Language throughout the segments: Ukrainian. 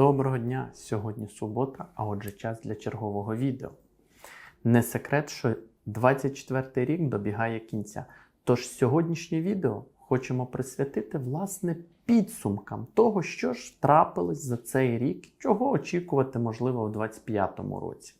Доброго дня! Сьогодні субота, а отже, час для чергового відео. Не секрет, що 24 рік добігає кінця. Тож сьогоднішнє відео хочемо присвятити власне підсумкам того, що ж трапилось за цей рік, чого очікувати можливо у 2025 році.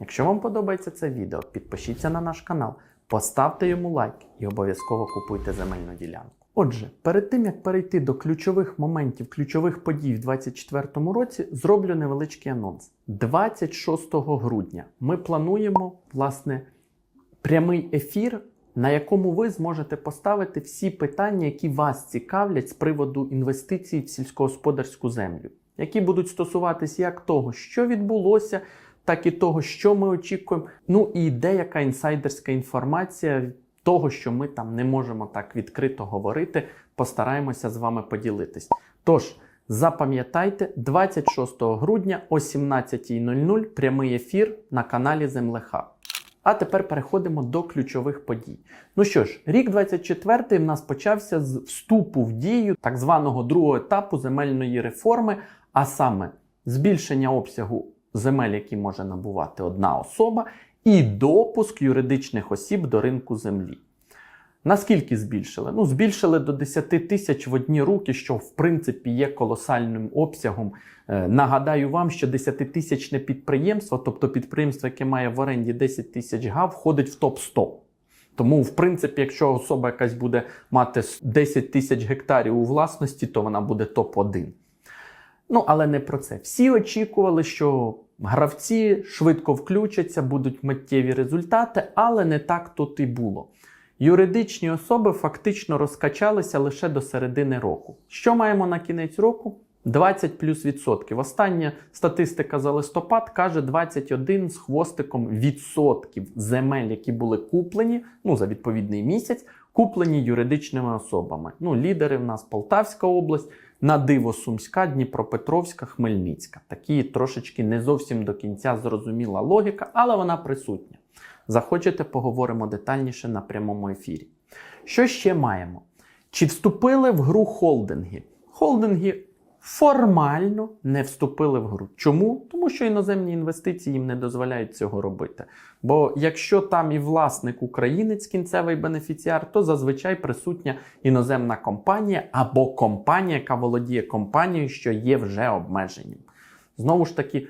Якщо вам подобається це відео, підпишіться на наш канал, поставте йому лайк і обов'язково купуйте земельну ділянку. Отже, перед тим як перейти до ключових моментів, ключових подій в 2024 році, зроблю невеличкий анонс. 26 грудня ми плануємо власне прямий ефір, на якому ви зможете поставити всі питання, які вас цікавлять з приводу інвестицій в сільськогосподарську землю, які будуть стосуватись як того, що відбулося, так і того, що ми очікуємо. Ну і деяка інсайдерська інформація того, що ми там не можемо так відкрито говорити, постараємося з вами поділитись. Тож, запам'ятайте, 26 грудня о 17.00 прямий ефір на каналі Землеха. А тепер переходимо до ключових подій. Ну що ж, рік 24 в нас почався з вступу в дію так званого другого етапу земельної реформи, а саме збільшення обсягу земель, які може набувати одна особа, і допуск юридичних осіб до ринку землі. Наскільки збільшили? Ну, збільшили до 10 тисяч в одні руки, що в принципі є колосальним обсягом. Е, Нагадаю вам, що 10-тисячне підприємство, тобто підприємство, яке має в оренді 10 тисяч га, входить в топ-100. Тому, в принципі, якщо особа якась буде мати 10 тисяч гектарів у власності, то вона буде топ-1. Ну, але не про це. Всі очікували, що гравці швидко включаться, будуть миттєві результати, але не так тут і було. Юридичні особи фактично розкачалися лише до середини року. Що маємо на кінець року? 20 плюс відсотків. Остання статистика за листопад каже 21 з хвостиком відсотків земель, які були куплені ну, за відповідний місяць, куплені юридичними особами. Ну, лідери в нас Полтавська область, на диво Сумська, Дніпропетровська, Хмельницька. Такі трошечки не зовсім до кінця зрозуміла логіка, але вона присутня. Захочете, поговоримо детальніше на прямому ефірі. Що ще маємо? Чи вступили в гру холдинги? Холдинги формально не вступили в гру. Чому? Тому що іноземні інвестиції їм не дозволяють цього робити. Бо якщо там і власник українець, кінцевий бенефіціар, то зазвичай присутня іноземна компанія або компанія, яка володіє компанією, що є вже обмеженням. Знову ж таки.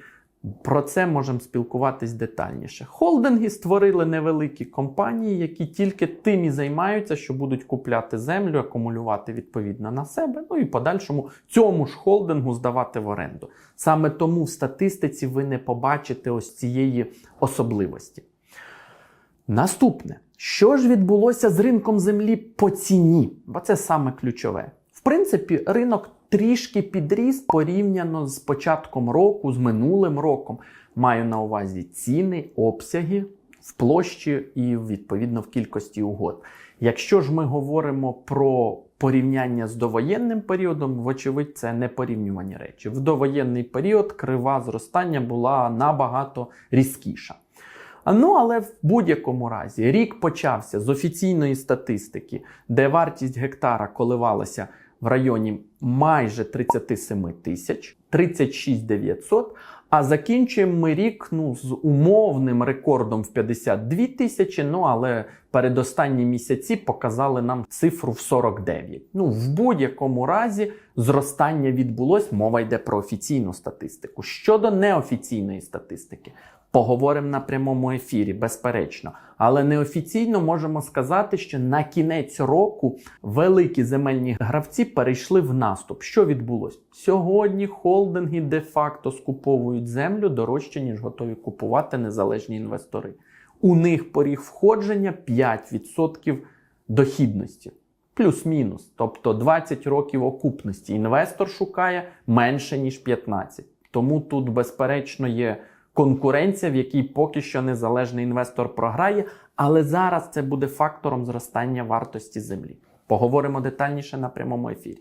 Про це можемо спілкуватись детальніше. Холдинги створили невеликі компанії, які тільки тим і займаються, що будуть купляти землю, акумулювати відповідно на себе, ну і подальшому цьому ж холдингу здавати в оренду. Саме тому в статистиці ви не побачите ось цієї особливості. Наступне, що ж відбулося з ринком землі по ціні? Бо це саме ключове. В принципі, ринок трішки підріс порівняно з початком року, з минулим роком. Маю на увазі ціни, обсяги в площі і відповідно в кількості угод. Якщо ж ми говоримо про порівняння з довоєнним періодом, вочевидь, це не порівнювані речі. В довоєнний період крива зростання була набагато різкіша. Ну, але в будь-якому разі рік почався з офіційної статистики, де вартість гектара коливалася в районі майже 37 тисяч, 36 900, а закінчуємо ми рік ну, з умовним рекордом в 52 тисячі. Ну але передостанні місяці показали нам цифру в 49. Ну, в будь-якому разі зростання відбулось. Мова йде про офіційну статистику. Щодо неофіційної статистики. Поговоримо на прямому ефірі, безперечно. Але неофіційно можемо сказати, що на кінець року великі земельні гравці перейшли в наступ. Що відбулося? Сьогодні холдинги де-факто скуповують землю дорожче, ніж готові купувати незалежні інвестори. У них поріг входження 5% дохідності. Плюс-мінус. Тобто 20 років окупності. Інвестор шукає менше, ніж 15. Тому тут, безперечно, є конкуренція, в якій поки що незалежний інвестор програє, але зараз це буде фактором зростання вартості землі. Поговоримо детальніше на прямому ефірі.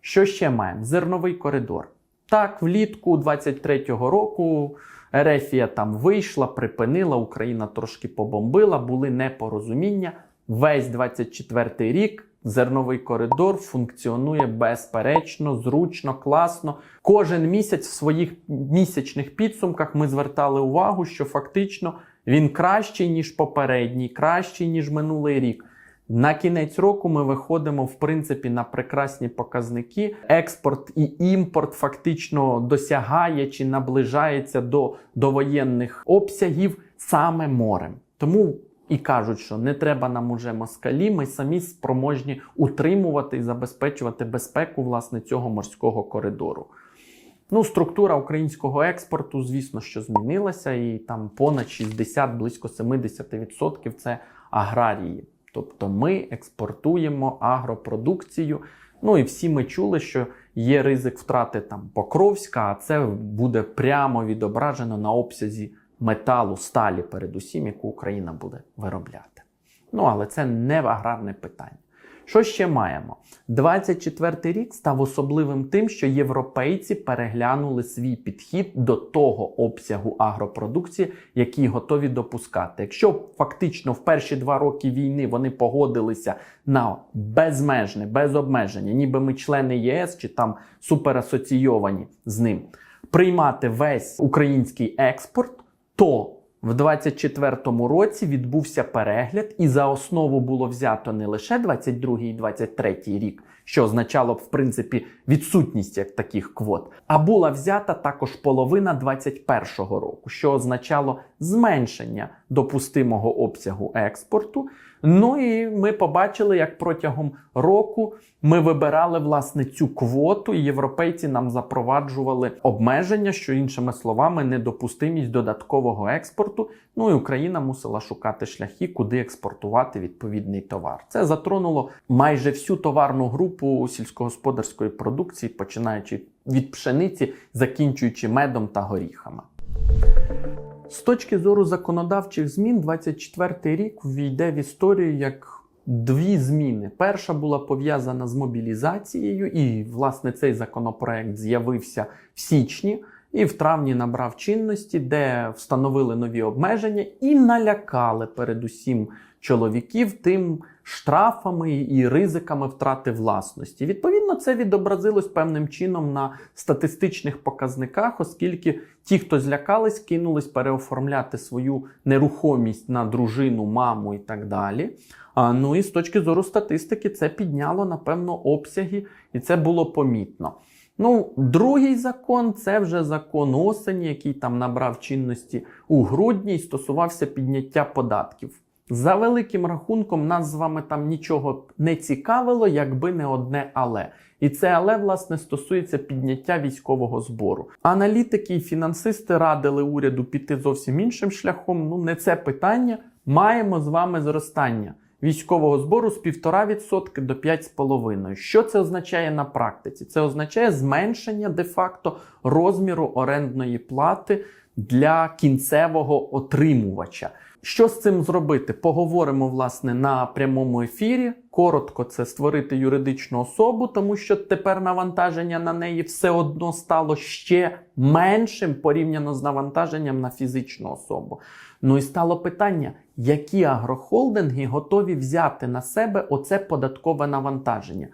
Що ще маємо? Зерновий коридор. Так, влітку 23-го року Ерефія там вийшла, припинила, Україна трошки побомбила, були непорозуміння. Весь 24-й рік Зерновий коридор функціонує безперечно, зручно, класно. Кожен місяць в своїх місячних підсумках ми звертали увагу, що фактично він кращий, ніж попередній, кращий, ніж минулий рік. На кінець року ми виходимо в принципі на прекрасні показники. Експорт і імпорт фактично досягає чи наближається до довоєнних обсягів саме морем. Тому і кажуть, що не треба нам уже москалі, ми самі спроможні утримувати і забезпечувати безпеку власне цього морського коридору. Ну, структура українського експорту, звісно, що змінилася, і там понад 60, близько 70% це аграрії. Тобто ми експортуємо агропродукцію. Ну і всі ми чули, що є ризик втрати там Покровська, а це буде прямо відображено на обсязі металу, сталі, передусім, яку Україна буде виробляти. Ну, але це не аграрне питання. Що ще маємо? 24 рік став особливим тим, що європейці переглянули свій підхід до того обсягу агропродукції, який готові допускати. Якщо фактично в перші два роки війни вони погодилися на безмежне, без обмеження, ніби ми члени ЄС чи там суперасоційовані з ним, приймати весь український експорт, то в 24-му році відбувся перегляд, і за основу було взято не лише 22-й і 23-й рік, що означало б в принципі відсутність як таких квот, а була взята також половина 21-го року, що означало зменшення допустимого обсягу експорту. Ну і ми побачили, як протягом року ми вибирали власне цю квоту, і європейці нам запроваджували обмеження, що іншими словами, недопустимість додаткового експорту. Ну і Україна мусила шукати шляхи, куди експортувати відповідний товар. Це затронуло майже всю товарну групу сільськогосподарської продукції, починаючи від пшениці, закінчуючи медом та горіхами. З точки зору законодавчих змін, 24 рік війде в історію як дві зміни. Перша була пов'язана з мобілізацією, і, власне, цей законопроект з'явився в січні і в травні набрав чинності, де встановили нові обмеження і налякали передусім чоловіків тим штрафами і ризиками втрати власності. Відповідно, це відобразилось певним чином на статистичних показниках, оскільки ті, хто злякались, кинулись переоформляти свою нерухомість на дружину, маму і так далі. А, ну і з точки зору статистики, це підняло напевно обсяги, і це було помітно. Ну, другий закон це вже закон осені, який там набрав чинності у грудні і стосувався підняття податків. За великим рахунком, нас з вами там нічого не цікавило, якби не одне але. І це але, власне, стосується підняття військового збору. Аналітики і фінансисти радили уряду піти зовсім іншим шляхом. Ну, не це питання. Маємо з вами зростання військового збору з 1,5% до 5,5%. Що це означає на практиці? Це означає зменшення де-факто розміру орендної плати для кінцевого отримувача. Що з цим зробити? Поговоримо власне на прямому ефірі. Коротко це створити юридичну особу, тому що тепер навантаження на неї все одно стало ще меншим порівняно з навантаженням на фізичну особу. Ну і стало питання, які агрохолдинги готові взяти на себе оце податкове навантаження.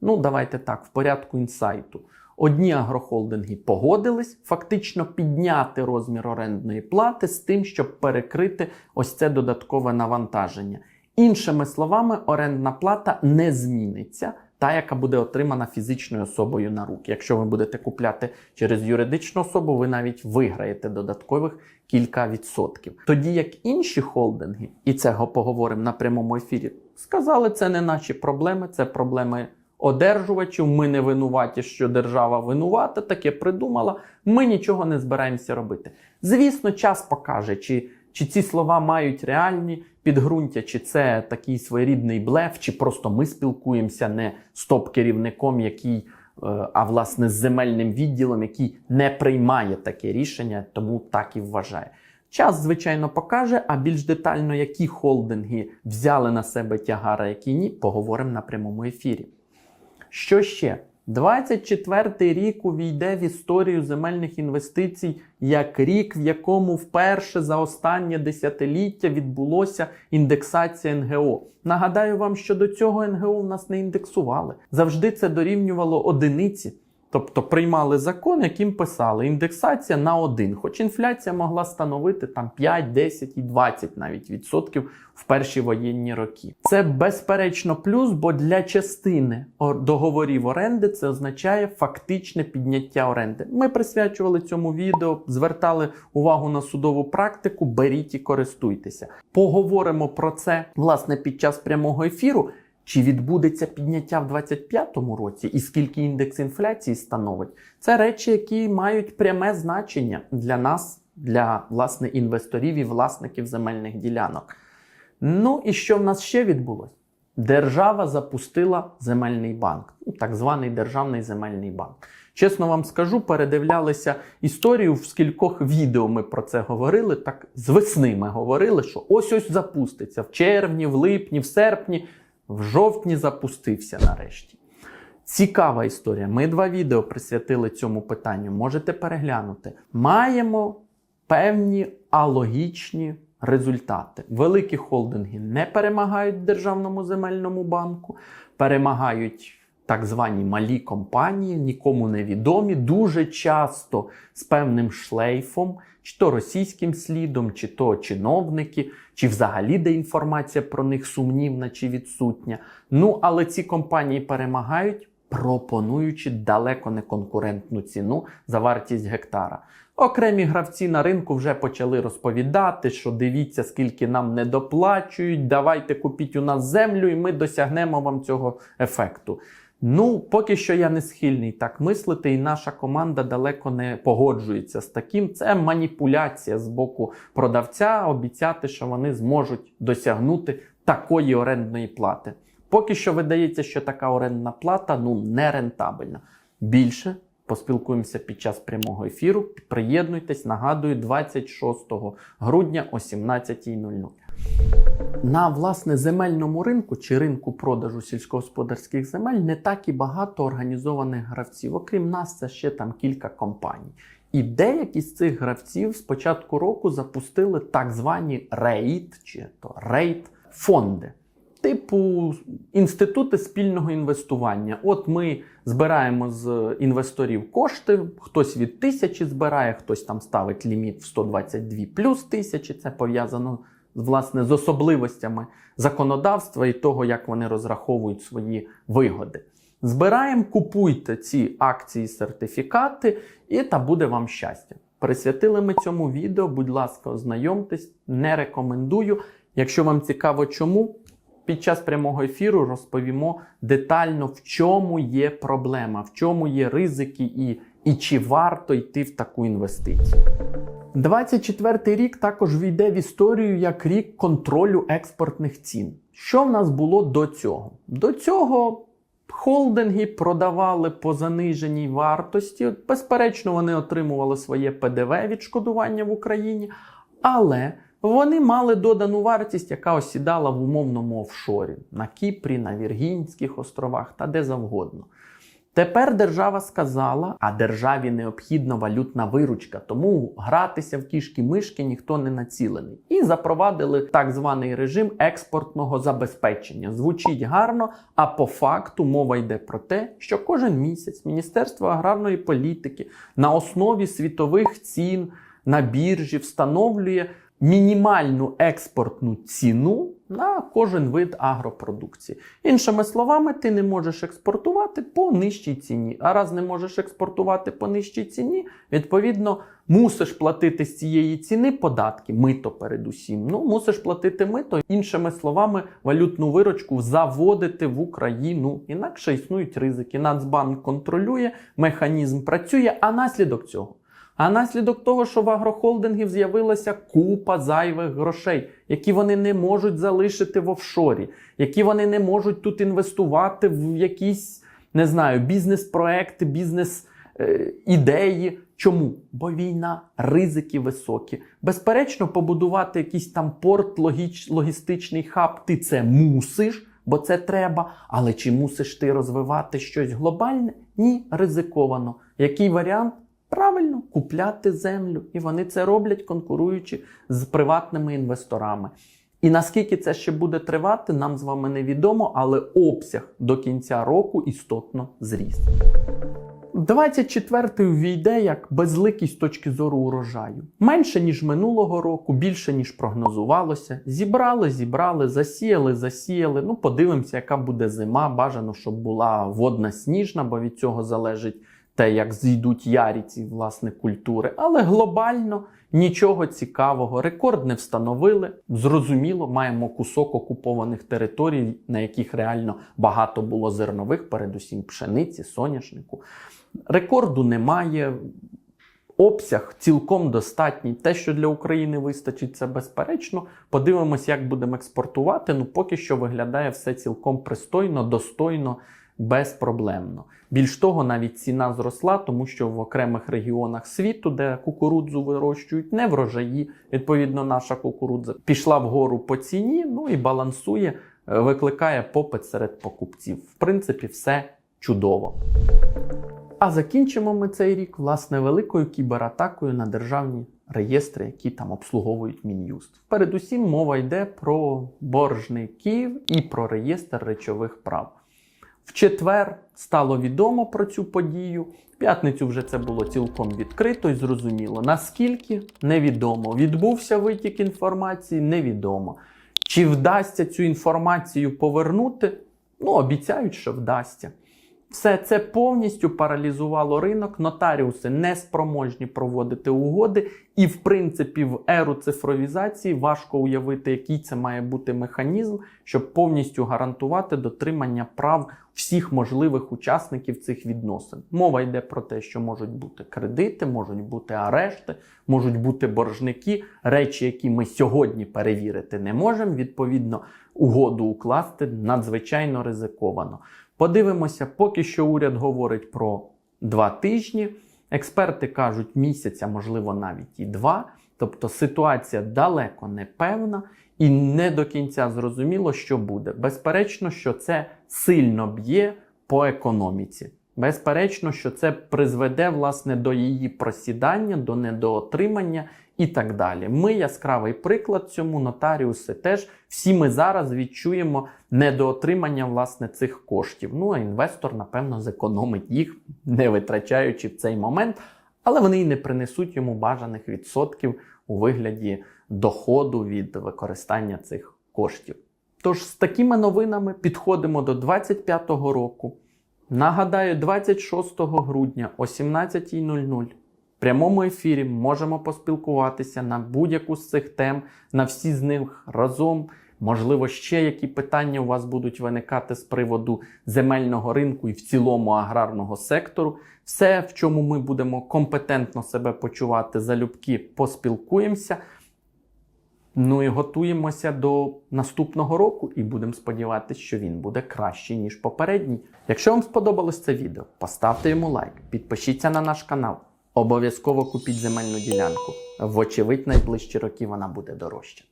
Ну, давайте так, в порядку інсайту. Одні агрохолдинги погодились фактично підняти розмір орендної плати з тим, щоб перекрити ось це додаткове навантаження. Іншими словами, орендна плата не зміниться, та, яка буде отримана фізичною особою на руки. Якщо ви будете купляти через юридичну особу, ви навіть виграєте додаткових кілька відсотків. Тоді як інші холдинги, і це поговоримо на прямому ефірі, сказали, це не наші проблеми, це проблеми одержувачів. Ми не винуваті, що держава винувата, таке придумала. Ми нічого не збираємося робити. Звісно, час покаже, чи, чи ці слова мають реальні підґрунтя, чи це такий своєрідний блеф, чи просто ми спілкуємося не з топ-керівником, який. е, А власне з земельним відділом, який не приймає таке рішення, тому так і вважає. Час, звичайно, покаже, а більш детально, які холдинги взяли на себе тягара, які ні, поговоримо на прямому ефірі. Що ще? 24-й рік увійде в історію земельних інвестицій як рік, в якому вперше за останнє десятиліття відбулося індексація НГО. Нагадаю вам, що до цього НГО в нас не індексували. Завжди це дорівнювало одиниці. Тобто приймали закон, яким писали індексація на один, хоч інфляція могла становити там 5, 10 і 20 навіть відсотків в перші воєнні роки. Це безперечно плюс, бо для частини договорів оренди це означає фактичне підняття оренди. Ми присвячували цьому відео, звертали увагу на судову практику. Беріть і користуйтеся. Поговоримо про це власне під час прямого ефіру. Чи відбудеться підняття в 2025 році і скільки індекс інфляції становить? Це речі, які мають пряме значення для нас, для власне інвесторів і власників земельних ділянок. Ну і що в нас ще відбулося? Держава запустила земельний банк, ну, так званий державний земельний банк. Чесно вам скажу, передивлялися історію в скількох відео ми про це говорили. Так з весни ми говорили, що ось ось запуститься в червні, в липні, в серпні, в жовтні запустився нарешті. Цікава історія. Ми два відео присвятили цьому питанню. Можете переглянути. Маємо певні алогічні результати. Великі холдинги не перемагають Державному земельному банку, перемагають так звані малі компанії, нікому невідомі, дуже часто з певним шлейфом, чи то російським слідом, чи то чиновники, чи взагалі де інформація про них сумнівна чи відсутня. Ну, але ці компанії перемагають, пропонуючи далеко не конкурентну ціну за вартість гектара. Окремі гравці на ринку вже почали розповідати, що дивіться, скільки нам не доплачують, давайте купіть у нас землю, і ми досягнемо вам цього ефекту. Ну, поки що я не схильний так мислити, і наша команда далеко не погоджується з таким. Це маніпуляція з боку продавця, обіцяти, що вони зможуть досягнути такої орендної плати. Поки що видається, що така орендна плата ну не рентабельна. Більше поспілкуємося під час прямого ефіру. Приєднуйтесь, нагадую, 26 грудня о 17.00. На власне земельному ринку чи ринку продажу сільськогосподарських земель не так і багато організованих гравців. Окрім нас, це ще там кілька компаній. І деякі з цих гравців з початку року запустили так звані рейд чи то рейд фонди. Типу інститути спільного інвестування. От ми збираємо з інвесторів кошти, хтось від тисячі збирає, хтось там ставить ліміт в 122 плюс тисячі. Це пов'язано власне з особливостями законодавства і того, як вони розраховують свої вигоди. Збираємо, купуйте ці акції, сертифікати, і та буде вам щастя. Присвятили ми цьому відео. Будь ласка, ознайомтесь, не рекомендую. Якщо вам цікаво, чому під час прямого ефіру розповімо детально, в чому є проблема, в чому є ризики і, і чи варто йти в таку інвестицію. 24-й рік також війде в історію як рік контролю експортних цін. Що в нас було до цього? До цього холдинги продавали по заниженій вартості. Безперечно, вони отримували своє ПДВ відшкодування в Україні, але вони мали додану вартість, яка осідала в умовному офшорі на Кіпрі, на Віргінських островах та де завгодно. Тепер держава сказала, а державі необхідна валютна виручка, тому гратися в кішки-мишки ніхто не націлений. І запровадили так званий режим експортного забезпечення. Звучить гарно, а по факту мова йде про те, що кожен місяць Міністерство аграрної політики на основі світових цін на біржі встановлює мінімальну експортну ціну на кожен вид агропродукції. Іншими словами, ти не можеш експортувати по нижчій ціні. А раз не можеш експортувати по нижчій ціні, відповідно, мусиш платити з цієї ціни податки, мито передусім. Ну, мусиш платити мито, іншими словами, валютну виручку заводити в Україну. Інакше існують ризики. Нацбанк контролює, механізм працює, а наслідок цього. А наслідок того, що в агрохолдингів з'явилася купа зайвих грошей, які вони не можуть залишити в офшорі, які вони не можуть тут інвестувати в якісь, не знаю, бізнес-проекти, бізнес-ідеї. Чому? Бо війна, ризики високі. Безперечно, побудувати якийсь там порт, логіч, логістичний хаб, ти це мусиш. бо це треба. Але чи мусиш ти розвивати щось глобальне? Ні, ризиковано. Який варіант? Правильно, купляти землю. І вони це роблять, конкуруючи з приватними інвесторами. І наскільки це ще буде тривати, нам з вами невідомо, але обсяг до кінця року істотно зріс. 24-й увійде як безликий з точки зору урожаю. Менше, ніж минулого року, більше, ніж прогнозувалося. Зібрали, зібрали, засіяли, засіяли. Ну, подивимося, яка буде зима. Бажано, щоб була водна сніжна, бо від цього залежить те, як зійдуть ярі ці власне культури. Але глобально нічого цікавого. Рекорд не встановили. Зрозуміло, маємо кусок окупованих територій, на яких реально багато було зернових, передусім пшениці, соняшнику. Рекорду немає. Обсяг цілком достатній. Те, що для України вистачить, це безперечно. Подивимось, як будемо експортувати. Ну, поки що виглядає все цілком пристойно, достойно, безпроблемно. Більш того, навіть ціна зросла, тому що в окремих регіонах світу, де кукурудзу вирощують, не врожаї. Відповідно, наша кукурудза пішла вгору по ціні, ну і балансує, е, викликає попит серед покупців. В принципі, все чудово. А закінчимо ми цей рік власне великою кібератакою на державні реєстри, які там обслуговують мін'юст. Передусім мова йде про боржників і про реєстр речових прав. В четвер стало відомо про цю подію. В п'ятницю вже це було цілком відкрито і зрозуміло. Наскільки невідомо. Відбувся витік інформації, невідомо. Чи вдасться цю інформацію повернути? Ну, обіцяють, що вдасться. Все це повністю паралізувало ринок. Нотаріуси не спроможні проводити угоди, і, в принципі, в еру цифровізації важко уявити, який це має бути механізм, щоб повністю гарантувати дотримання прав всіх можливих учасників цих відносин. Мова йде про те, що можуть бути кредити, можуть бути арешти, можуть бути боржники, речі, які ми сьогодні перевірити не можемо. Відповідно, угоду укласти надзвичайно ризиковано. Подивимося, поки що уряд говорить про два тижні. Експерти кажуть місяця, можливо, навіть і два. Тобто ситуація далеко не певна і не до кінця зрозуміло, що буде. Безперечно, що це сильно б'є по економіці. Безперечно, що це призведе власне до її просідання, до недоотримання і так далі. Ми яскравий приклад цьому нотаріуси теж всі ми зараз відчуємо недоотримання власне цих коштів. Ну а інвестор, напевно, зекономить їх, не витрачаючи в цей момент, але вони й не принесуть йому бажаних відсотків у вигляді доходу від використання цих коштів. Тож з такими новинами підходимо до 25-го року. Нагадаю, 26 грудня о 17.00 в прямому ефірі можемо поспілкуватися на будь-яку з цих тем, на всі з них разом. Можливо, ще які питання у вас будуть виникати з приводу земельного ринку і в цілому аграрного сектору. Все, в чому ми будемо компетентно себе почувати залюбки, поспілкуємося. Ну і готуємося до наступного року і будемо сподіватися, що він буде кращий, ніж попередній. Якщо вам сподобалось це відео, поставте йому лайк, підпишіться на наш канал. Обов'язково купіть земельну ділянку. Вочевидь, найближчі роки вона буде дорожчати.